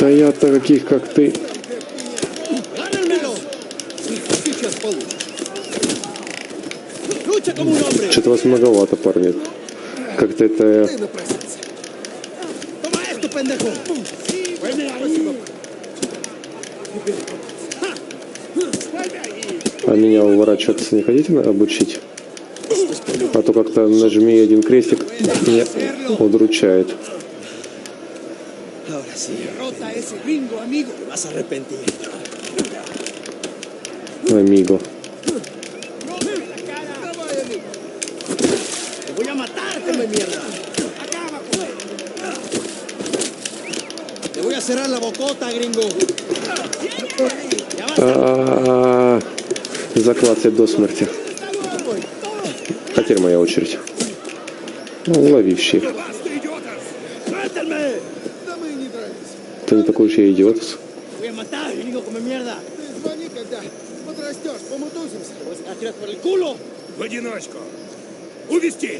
Я-то каких, как ты. Что-то вас многовато, парни. Как-то это... Ahí. А меня уворачиваться не хотите обучить? А то как-то нажми один крестик, меня удручает. Ahora sí. Derrota a ese gringo, amigo. Te vas a arrepentir. Амиго. Te voy a matar, come mierda. Te voy a cerrar la bocota, gringo. Тебе до смерти. А теперь моя очередь. Ну, Ты не такой уж я идиот. В одиночку. Увести!